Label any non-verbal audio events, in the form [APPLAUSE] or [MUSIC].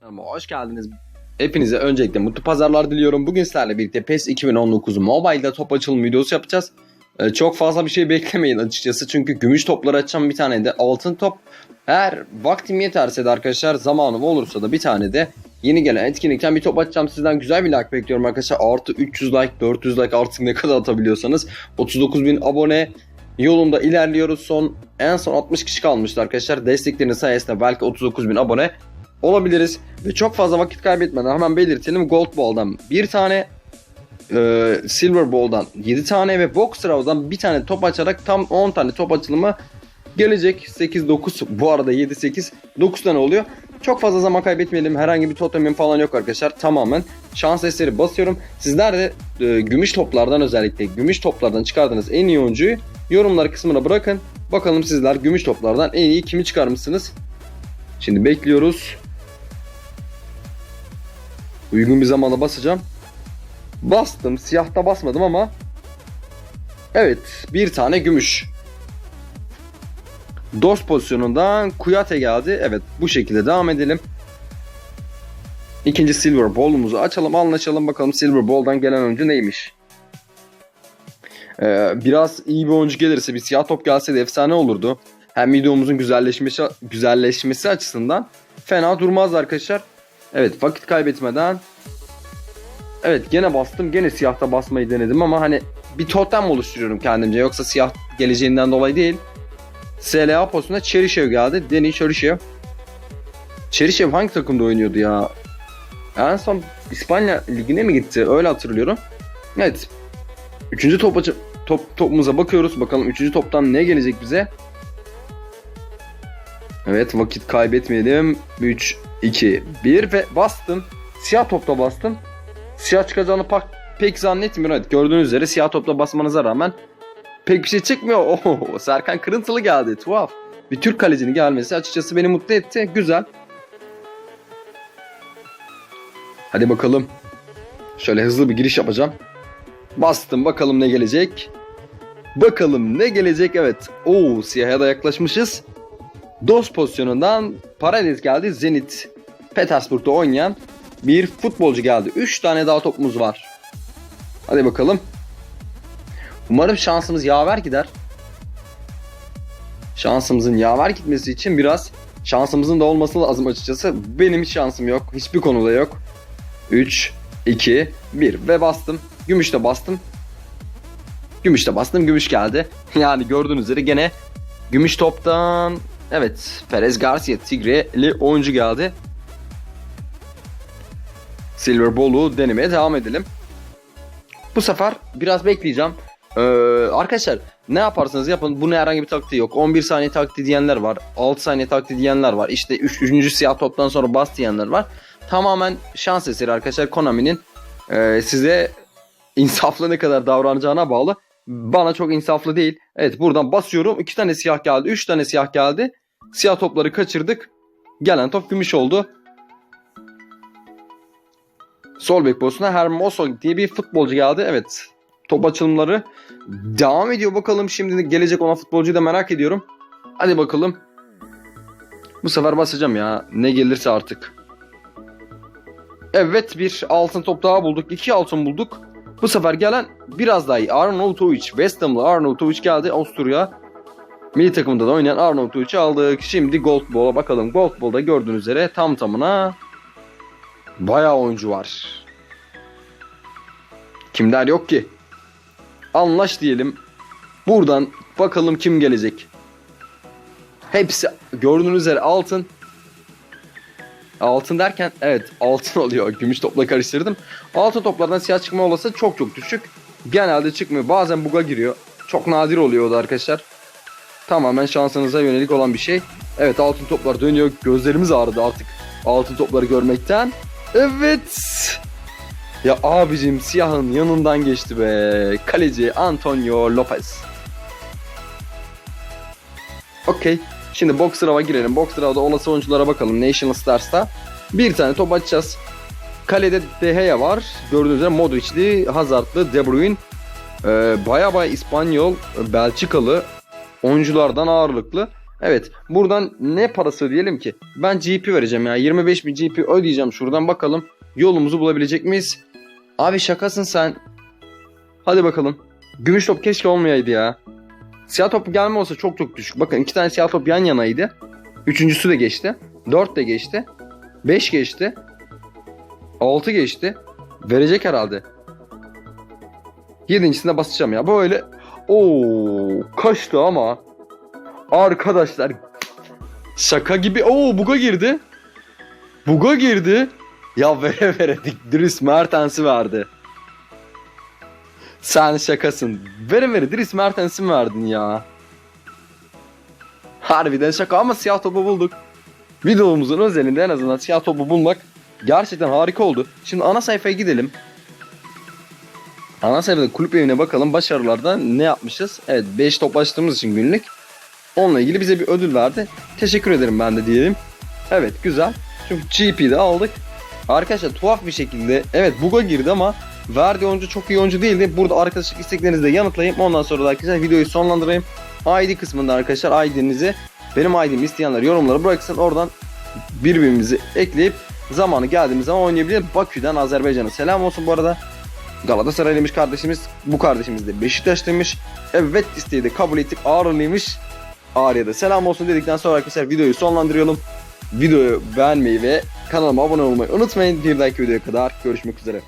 Kanalıma hoş geldiniz. Hepinize öncelikle mutlu pazarlar diliyorum. Bugün sizlerle birlikte PES 2019 Mobile'da top açılım videosu yapacağız. Ee, çok fazla bir şey beklemeyin açıkçası. Çünkü gümüş topları açacağım bir tane de altın top. Eğer vaktim yeterse de arkadaşlar zamanım olursa da bir tane de yeni gelen etkinlikten bir top açacağım. Sizden güzel bir like bekliyorum arkadaşlar. Artı 300 like, 400 like artık ne kadar atabiliyorsanız. 39 bin abone yolunda ilerliyoruz. Son en son 60 kişi kalmıştı arkadaşlar. Destekleriniz sayesinde belki 39 bin abone olabiliriz. Ve çok fazla vakit kaybetmeden hemen belirtelim. Gold Ball'dan bir tane e, Silver Ball'dan 7 tane ve Box Throw'dan bir tane top açarak tam 10 tane top açılımı gelecek. 8-9 bu arada 7-8 9 tane oluyor. Çok fazla zaman kaybetmeyelim. Herhangi bir totemim falan yok arkadaşlar. Tamamen şans eseri basıyorum. Sizler de e, gümüş toplardan özellikle gümüş toplardan çıkardığınız en iyi oyuncuyu yorumlar kısmına bırakın. Bakalım sizler gümüş toplardan en iyi kimi çıkarmışsınız? Şimdi bekliyoruz. Uygun bir zamanda basacağım. Bastım. Siyahta basmadım ama. Evet. Bir tane gümüş. Dos pozisyonundan Kuyate geldi. Evet. Bu şekilde devam edelim. İkinci Silver Ball'umuzu açalım. Anlaşalım bakalım Silver Ball'dan gelen oyuncu neymiş. Ee, biraz iyi bir oyuncu gelirse bir siyah top gelse efsane olurdu. Hem videomuzun güzelleşmesi, güzelleşmesi açısından fena durmaz arkadaşlar. Evet vakit kaybetmeden Evet gene bastım. Gene siyahta basmayı denedim ama hani bir totem oluşturuyorum kendimce. Yoksa siyah geleceğinden dolayı değil. SLA pozisyonunda Cheryshev geldi. Deni Cheryshev. Cheryshev hangi takımda oynuyordu ya? En son İspanya ligine mi gitti? Öyle hatırlıyorum. Evet. Üçüncü top açı- top topumuza bakıyoruz. Bakalım üçüncü toptan ne gelecek bize? Evet vakit kaybetmeyelim. 3, 2, 1 ve bastım. Siyah topta bastım. Siyah çıkacağını pak, pek zannetmiyorum. Evet gördüğünüz üzere siyah topla basmanıza rağmen pek bir şey çıkmıyor. [LAUGHS] Oho, Serkan Kırıntılı geldi. Tuhaf. Bir Türk kalecinin gelmesi açıkçası beni mutlu etti. Güzel. Hadi bakalım. Şöyle hızlı bir giriş yapacağım. Bastım bakalım ne gelecek. Bakalım ne gelecek evet. Oo siyaha da yaklaşmışız. DOS pozisyonundan Paredes geldi. Zenit Petersburg'da oynayan bir futbolcu geldi. 3 tane daha topumuz var. Hadi bakalım. Umarım şansımız yaver gider. Şansımızın yaver gitmesi için biraz şansımızın da olması lazım açıkçası. Benim şansım yok. Hiçbir konuda yok. 3, 2, 1 ve bastım. Gümüş de bastım. Gümüş de bastım. Gümüş geldi. [LAUGHS] Yani gördüğünüz üzere gene gümüş toptan evet Perez Garcia Tigre'li oyuncu geldi. Silver Ball'u denemeye devam edelim. Bu sefer biraz bekleyeceğim. Ee, arkadaşlar ne yaparsanız yapın bunun herhangi bir taktiği yok. 11 saniye taktiği diyenler var. 6 saniye taktiği diyenler var. İşte 3. 3. siyah toptan sonra bas diyenler var. Tamamen şans eseri arkadaşlar Konami'nin e, size insaflı ne kadar davranacağına bağlı. Bana çok insaflı değil. Evet buradan basıyorum. 2 tane siyah geldi. 3 tane siyah geldi. Siyah topları kaçırdık. Gelen top gümüş oldu. Sol bek pozisyonuna Hermoso diye bir futbolcu geldi. Evet. Top açılımları devam ediyor. Bakalım şimdi gelecek olan futbolcuyu da merak ediyorum. Hadi bakalım. Bu sefer basacağım ya. Ne gelirse artık. Evet bir altın top daha bulduk. İki altın bulduk. Bu sefer gelen biraz daha iyi. Arnautovic. West Ham'lı Arnautovic geldi. Avusturya milli takımında da oynayan Arnautovic'i aldık. Şimdi Gold Ball'a bakalım. Gold Ball'da gördüğünüz üzere tam tamına Bayağı oyuncu var. Kimler yok ki? Anlaş diyelim. Buradan bakalım kim gelecek. Hepsi gördüğünüz üzere altın. Altın derken evet altın [LAUGHS] oluyor. Gümüş topla karıştırdım. Altın toplardan siyah çıkma olası çok çok düşük. Genelde çıkmıyor. Bazen buga giriyor. Çok nadir oluyor o da arkadaşlar. Tamamen şansınıza yönelik olan bir şey. Evet altın toplar dönüyor. Gözlerimiz ağrıdı artık altın topları görmekten. Evet. Ya abicim siyahın yanından geçti be. Kaleci Antonio Lopez. Okey. Şimdi box sırava girelim. Box sırada olası oyunculara bakalım. National Stars'ta. Bir tane top açacağız. Kalede De Gea var. Gördüğünüz üzere Modric'li, Hazard'lı, De Bruyne. Ee, baya baya İspanyol, Belçikalı oyunculardan ağırlıklı. Evet buradan ne parası ödeyelim ki? Ben GP vereceğim ya 25 bin GP ödeyeceğim şuradan bakalım yolumuzu bulabilecek miyiz? Abi şakasın sen. Hadi bakalım. Gümüş top keşke olmayaydı ya. Siyah top gelme olsa çok çok düşük. Bakın iki tane siyah top yan yanaydı. Üçüncüsü de geçti. Dört de geçti. Beş geçti. Altı geçti. Verecek herhalde. Yedincisine basacağım ya. Böyle Oo kaçtı ama. Arkadaşlar şaka gibi. Oo buga girdi. Buga girdi. Ya vere vere Dries Mertens'i verdi. Sen şakasın. Vere vere Dries Mertens'i mi verdin ya? Harbiden şaka ama siyah topu bulduk. Videomuzun özelinde en azından siyah topu bulmak gerçekten harika oldu. Şimdi ana sayfaya gidelim. Ana sayfada kulüp evine bakalım başarılarda ne yapmışız. Evet 5 top açtığımız için günlük. Onunla ilgili bize bir ödül verdi. Teşekkür ederim ben de diyelim. Evet güzel. Çünkü GP'de aldık. Arkadaşlar tuhaf bir şekilde evet buga girdi ama verdiği oyuncu çok iyi oyuncu değildi. Burada arkadaşlık isteklerinizi de yanıtlayayım. Ondan sonra da arkadaşlar videoyu sonlandırayım. ID kısmında arkadaşlar ID'nizi benim ID'mi isteyenler yorumlara bıraksın. Oradan birbirimizi ekleyip zamanı geldiğimiz zaman oynayabilir. Bakü'den Azerbaycan'a selam olsun bu arada. Galatasaraylıymış kardeşimiz. Bu kardeşimiz de Beşiktaşlıymış. Evet isteği kabul ettik. Ağrılıymış. Ağrı'ya da selam olsun dedikten sonra arkadaşlar videoyu sonlandırıyorum. Videoyu beğenmeyi ve kanalıma abone olmayı unutmayın. Bir dahaki videoya kadar görüşmek üzere.